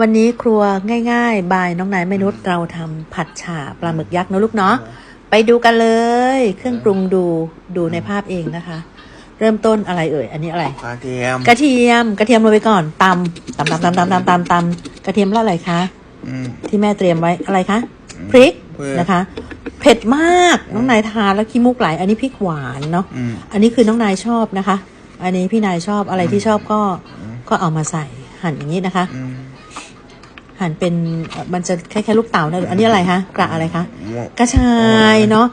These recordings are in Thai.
วันนี้ครัวง่ายๆ บายน้องนายแม่นุชเราทำผัดฉ่าปลาหมึกยักษ์นะลูกเนาะไปดูกันเลย เครื่องปรุงดูดูในภาพเองนะคะ เริ่มต้นอะไรเอ่ย อันนี้อะไร กระเทียม กระเทียมกระเทียมลงไปก่อนตำตำตำตำตำตำตำตำกระเทียมแล้วอะไรคะอืมที่แม่เตรียมไว้อะไรคะพริกพริกนะคะ เผ็ดมากน้องนายทานแล้วขี้มูกไหล อันนี้พริกหวานเนาะอืมอันนี้คือน้องนายชอบนะคะ อันนี้พี่นายชอบอะไรที่ชอบก็ก็เอามาใส่หั่นอย่างนี้นะคะอืม หั่นเป็นเอ่อมันจะคล้ายๆลูกเต๋านะอันนี้อะไรคะกระอะไรคะหมกกระชายเนาะ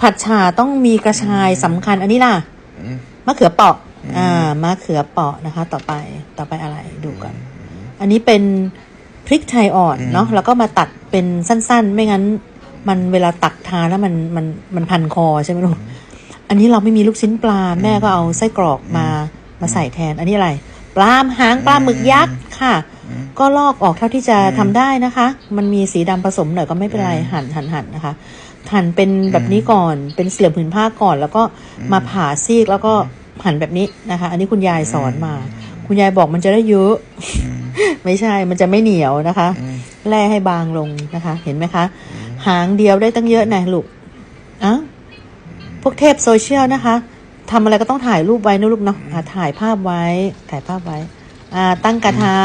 ผัดฉ่าต้องมีกระชายสำคัญ อันนี้ล่ะอืมมะเขือเปราะอ่ามะเขือเปราะนะคะ ต่อไปต่อไปอะไรดูก่อนอันนี้เป็นพริกไทยอ่อนเนาะแล้วก็มาตัดเป็นสั้น ๆ ไม่งั้น มันเวลาตักทานแล้วมันมันมันพันคอใช่ไหมลูกอันนี้เราไม่มีลูกชิ้นปลาแม่ก็เอาไส้กรอกมามาใส่แทน อันนี้อะไร ปลาหางปลาหมึกยักษ์ค่ะ ก็ลอกออกเท่าที่จะทำได้นะคะ มันมีสีดำผสมหน่อยก็ไม่เป็นไรหั่นหั่นหั่นนะคะหั่นเป็นแบบนี้ก่อนเป็นเสี่ยมผืนผ้าก่อน แล้วก็มาผ่าซีกแล้วก็หั่นแบบนี้นะคะ อันนี้คุณยายสอนมา คุณยายบอกมันจะได้เยอะ ไม่ใช่มันจะไม่เหนียวนะคะแล่ให้บางลงนะคะ เห็นไหมคะ หางเดียวได้ตั้งเยอะนะลูกอ้าวพวกเทพโซเชียลนะคะ ทำอะไรก็ต้องถ่ายรูปไว้นะลูกเนาะอ่าถ่ายภาพไว้ ถ่ายภาพไว้ อ่า ตั้งกระทะ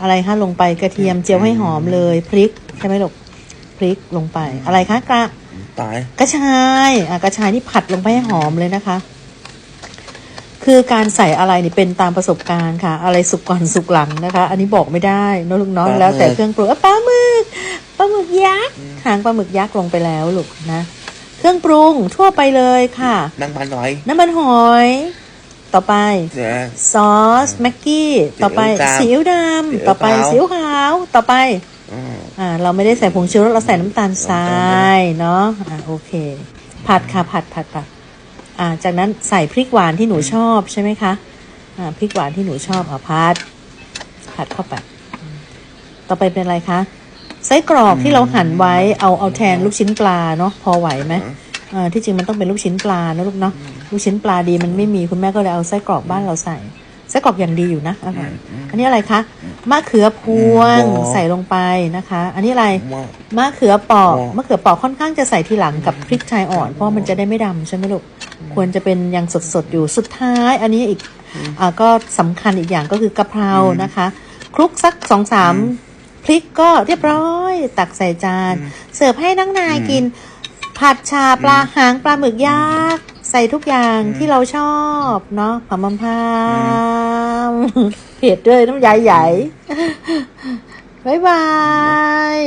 อะไรคะลงไปกระเทียมเจียวให้หอมเลย พริกใช่ไหมลูกพริกลงไป อะไรคะกระตายกระชายอะกระชายนี่ผัดลงไปให้หอมเลยนะคะ คือการใส่อะไรนี่เป็นตามประสบการณ์ค่ะ อะไรสุกก่อนสุกหลังนะคะ อันนี้บอกไม่ได้เนอะลูกเน้องแล้วแต่เครื่องปรุงอะปลาหมึกปลาหมึกยักษ์หางปลาหมึกยักษ์ลงไปแล้วลูกนะ เครื่องปรุงทั่วไปเลยค่ะนั่งพันหน่อย น้ำมันหอย ต่อไป เดี๋ยว ซอสแม็กกี้ ต่อไปซีซีอิ๊อิ๊ววดซีอิ๊วำต่อไปขาวซีอิ๊วขาว ต่อไป อืม อ่า เราไม่ได้ใส่ผงชูรสเราใส่น้ำตาลทรายเนาะ อ่าโอเค ผัดค่ะผัดผัดผัดอ่า จากนั้นใส่พริกหวานที่หนูชอบใช่ไหมคะ อ่า พริกหวานที่หนูชอบอะผัด ผัดเข้าไปอืมต่อไปเป็นอะไรคะ ไส้กรอกที่เราหั่นไว้เอาเอาแทนลูกชิ้นปลาเนาะพอไหวไหมอ่าที่จริงมันต้องเป็นลูกชิ้นปลานะลูกเนาะลูกชิ้นปลาดีมันไม่มีคุณแม่ก็เลยเอาไส้กรอกบ้านเราใส่ไส้กรอกอย่างดีอยู่นะอร่อยอันนี้อะไรคะมะเขือพวงใส่ลงไปนะคะ อันนี้อะไรหมกมะเขือเปอกอ๋อมะเขือเปอกค่อนข้างจะใส่ทีหลังกับพริกไทยอ่อนเพราะมันจะได้ไม่ดำใช่ไหมลูกควรจะเป็นยังสดๆอยู่สุดท้าย อันนี้อีกอ่าก็สำคัญอีกอย่างก็คือกะเพรานะคะคลุกสักสองสาม พริกก็เรียบร้อย ตักใส่จาน เสิร์ฟให้นังนายกิน ผัดชาปลาหางปลาหมึกยักษ์ใส่ทุกอย่างที่เราชอบเนาะผัมมัมพามเผ็ดด้วยน้ำยายใหญ่ บ๊ายบาย